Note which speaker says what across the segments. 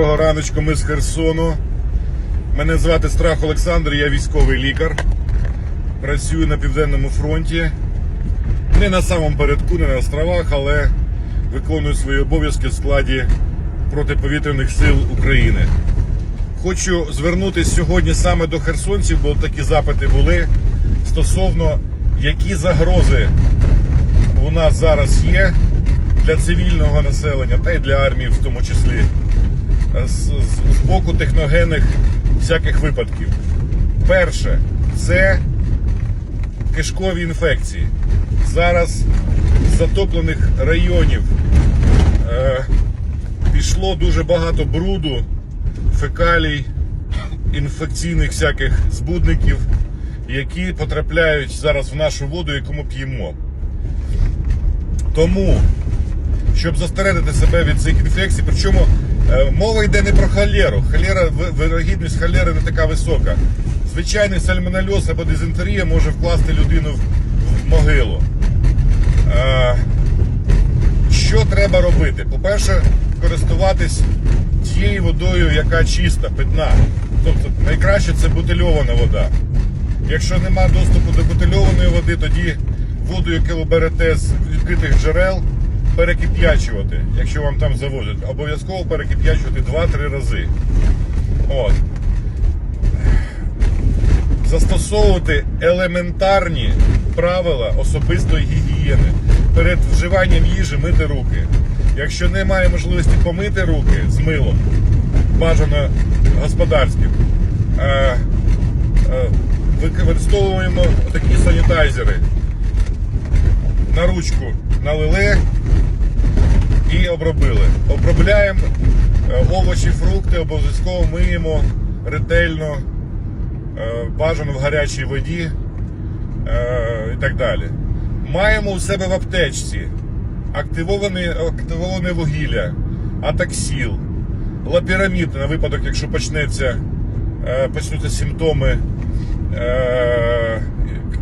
Speaker 1: Доброго раночку, ми з Херсону. Мене звати Страх Олександр, я військовий лікар. Працюю на південному фронті. Не на самому передку, не на островах, але виконую свої обов'язки в складі протиповітряних сил України. Хочу звернутися сьогодні саме до херсонців, бо такі запити були стосовно які загрози у нас зараз є для цивільного населення та й для армії в тому числі з, з, боку техногенних всяких випадків. Перше, це кишкові інфекції. Зараз з затоплених районів е, пішло дуже багато бруду, фекалій, інфекційних всяких збудників, які потрапляють зараз в нашу воду, яку ми п'ємо. Тому щоб застережити себе від цих інфекцій. Причому мова йде не про холеру. Холера, ви- вирогідність холери не така висока. Звичайний сальмонельоз або дизентерія може вкласти людину в, в могилу. Е, що треба робити? По-перше, користуватись тією водою, яка чиста, питна. Тобто найкраще це бутильована вода. Якщо немає доступу до бутильованої води, тоді воду, яку ви берете з відкритих джерел, перекип'ячувати, якщо вам там завозять. Обов'язково перекип'ячувати 2-3 рази. От. Застосовувати елементарні правила особистої гігієни. Перед вживанням їжі мити руки. Якщо немає можливості помити руки з милом, бажано господарським, е, е, використовуємо такі санітайзери. На ручку налили і обробили. Обробляємо е, овочі, фрукти, обов'язково миємо ретельно, е, бажано в гарячій воді е, і так далі. Маємо у себе в аптечці активоване, активоване вугілля, атаксіл, лапірамід на випадок, якщо почнеться, почнуться симптоми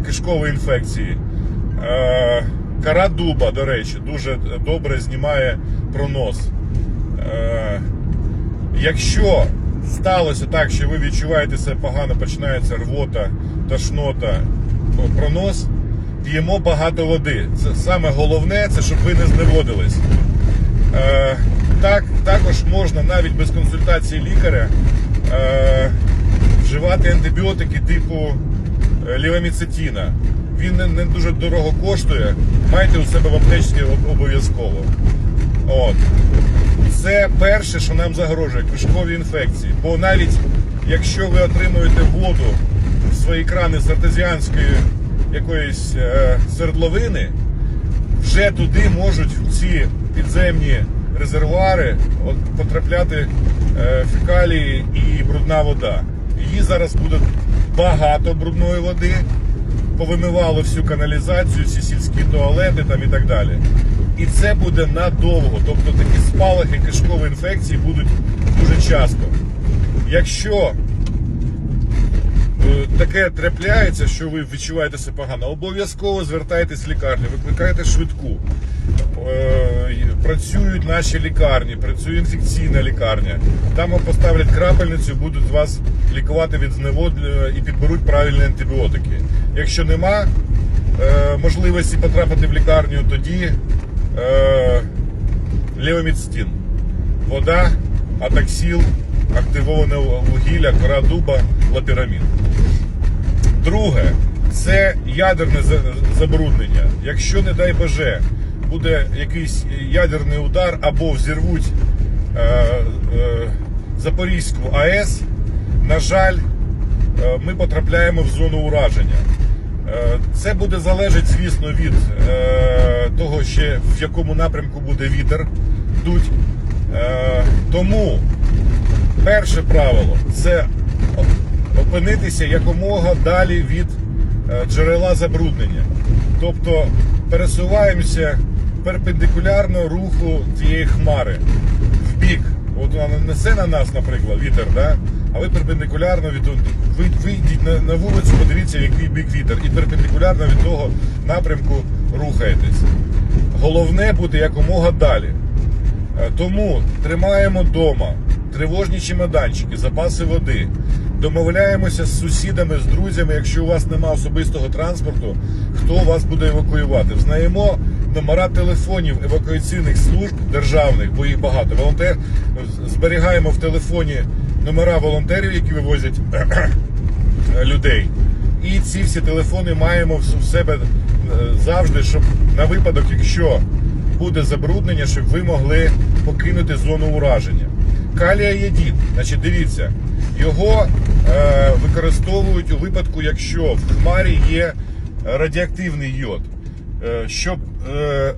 Speaker 1: кишкової інфекції. Кара дуба, до речі, дуже добре знімає пронос. Е, якщо сталося так, що ви відчуваєте себе погано, починається рвота, тошнота, о, пронос, п'ємо багато води. Це саме головне, це щоб ви не зневодились. Е, так, також можна навіть без консультації лікаря е, вживати антибіотики типу е, ліваміцетіна. Він не, не дуже дорого коштує. Майте у себе в аптечці обов'язково. От. Це перше, що нам загрожує кишкові інфекції. Бо навіть якщо ви отримуєте воду в свої крани з артезіанської якоїсь е, свердловини, вже туди можуть ці підземні резервуари от, потрапляти е, фекалії і брудна вода. Її зараз буде багато брудної води, повимивало всю каналізацію, всі сільські туалети там і так далі. І це буде надовго. Тобто такі спалахи кишкової інфекції будуть дуже часто. Якщо е, таке трапляється, що ви відчуваєте себе погано, обов'язково звертайтесь в лікарню, викликайте швидку. Е, Працюють наші лікарні, працює інфекційна лікарня. Там вам поставлять крапельницю, будуть вас лікувати від зневод е, і підберуть правильні антибіотики. Якщо нема е, можливості потрапити в лікарню, тоді е. Вода, атаксіл, активоване вугілля, кора дуба, лапірамін. Друге, це ядерне забруднення. Якщо, не дай Боже, буде якийсь ядерний удар або взірвуть е, е, Запорізьку АЕС, на жаль, е, ми потрапляємо в зону ураження. Е, Це буде залежати, звісно, від е, того, ще в якому напрямку буде вітер дуть. Е, Тому перше правило це опинитися якомога далі від е, джерела забруднення. Тобто пересуваємося перпендикулярно руху цієї хмари в бік. От вона несе на нас, наприклад, вітер, да? а ви перпендикулярно від ви, вийдіть на, на вулицю, подивіться, який бік вітер, і перпендикулярно від того напрямку рухаєтесь. Головне бути якомога далі. Е, Тому тримаємо вдома, тривожні чемоданчики, запаси води. Домовляємося з сусідами, з друзями, якщо у вас немає особистого транспорту, хто вас буде евакуювати. Знаємо номера телефонів евакуаційних служб державних, бо їх багато. Волонтер зберігаємо в телефоні номера волонтерів, які вивозять людей. І ці всі телефони маємо в себе е, завжди, щоб на випадок, якщо буде забруднення, щоб ви могли покинути зону ураження. Калія єдід, значить, дивіться, його е, використовують у випадку, якщо в хмарі є радіоактивний йод. Е, щоб е,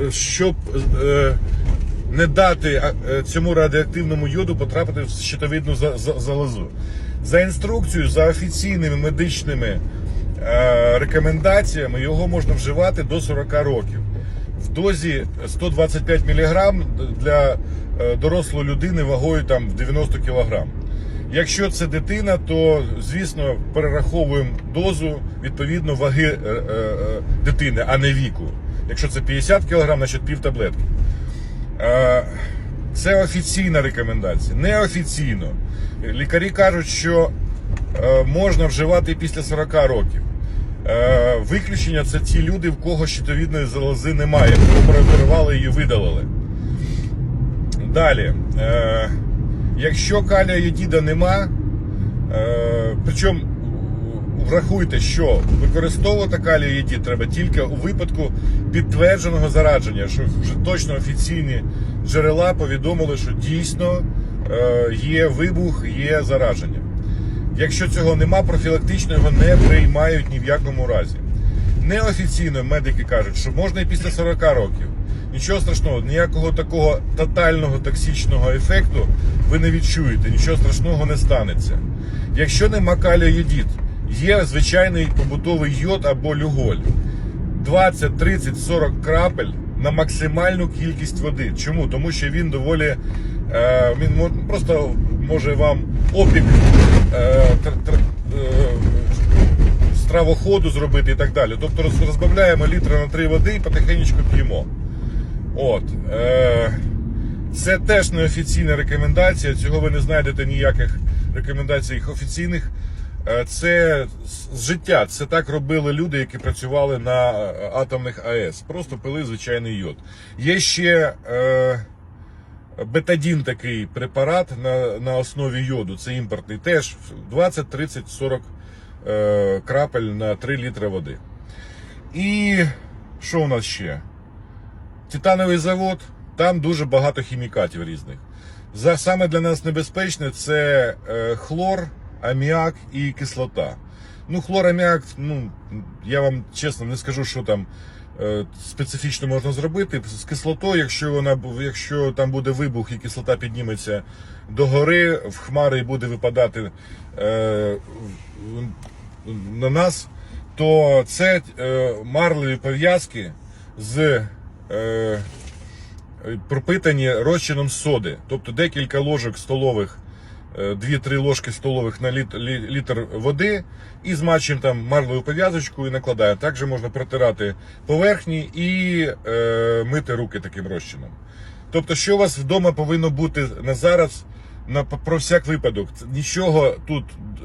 Speaker 1: е, щоб не дати цьому радіоактивному йоду потрапити в щитовидну за- за- залозу. За інструкцією, за офіційними медичними рекомендаціями, його можна вживати до 40 років. В дозі 125 мг для дорослої людини вагою там в 90 кг. Якщо це дитина, то звісно перераховуємо дозу відповідно ваги е, е, е, дитини, а не віку. Якщо це 50 кг, значить пів таблетки. Це офіційна рекомендація. Неофіційно. Лікарі кажуть, що можна вживати після 40 років. Виключення це ті люди, в кого щитовідної залози немає, кого прооперували її видалили. Далі. Якщо калія єдіда нема, е, причому врахуйте, що використовувати калій єдід треба тільки у випадку підтвердженого зарадження, що вже точно офіційні джерела повідомили, що дійсно е, є вибух, є зараження. Якщо цього нема, профілактично його не приймають ні в якому разі. Неофіційно медики кажуть, що можна і після 40 років. Нічого страшного, ніякого такого тотального токсичного ефекту ви не відчуєте, нічого страшного не станеться. Якщо нема калію єдід, є звичайний побутовий йод або люголь. 20, 30, 40 крапель на максимальну кількість води. Чому? Тому що він доволі е, він просто може вам опік е, тр- тр- е, стравоходу зробити і так далі. Тобто розбавляємо літра на 3 води і потихеньку п'ємо. От. Е, це теж неофіційна рекомендація. Цього ви не знайдете ніяких рекомендацій офіційних. Е, Це з життя. Це так робили люди, які працювали на е, атомних АЕС. Просто пили звичайний йод. Є ще е, бетадін такий препарат на, на основі йоду. Це імпортний. Теж 20, 30, 40 е, крапель на 3 літри води. І що у нас ще? Титановий завод, там дуже багато хімікатів різних. За, саме для нас небезпечне це е, хлор, аміак і кислота. Ну, хлор, аміак, ну, я вам чесно не скажу, що там е, специфічно можна зробити. З кислотою, якщо, вона, якщо там буде вибух і кислота підніметься до гори, в хмари і буде випадати е, на нас, то це е, марлеві пов'язки з е, пропитані розчином соди. Тобто декілька ложок столових, е, 2-3 ложки столових на літ- лі- літр води і змачуємо там марлеву пов'язочку і накладаємо. Також можна протирати поверхні і е, мити руки таким розчином. Тобто, що у вас вдома повинно бути на зараз, на, про всяк випадок. Нічого тут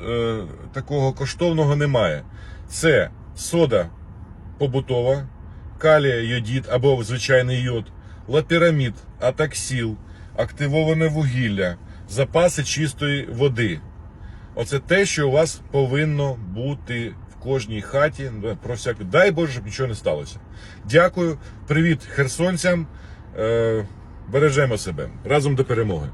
Speaker 1: е, такого коштовного немає. Це сода побутова, калія йодід або звичайний йод, лапірамід, атаксіл, активоване вугілля, запаси чистої води. Оце те, що у вас повинно бути в кожній хаті. Ну, Про всяк... Дай Боже, щоб нічого не сталося. Дякую, привіт херсонцям. Е, бережемо себе разом до перемоги.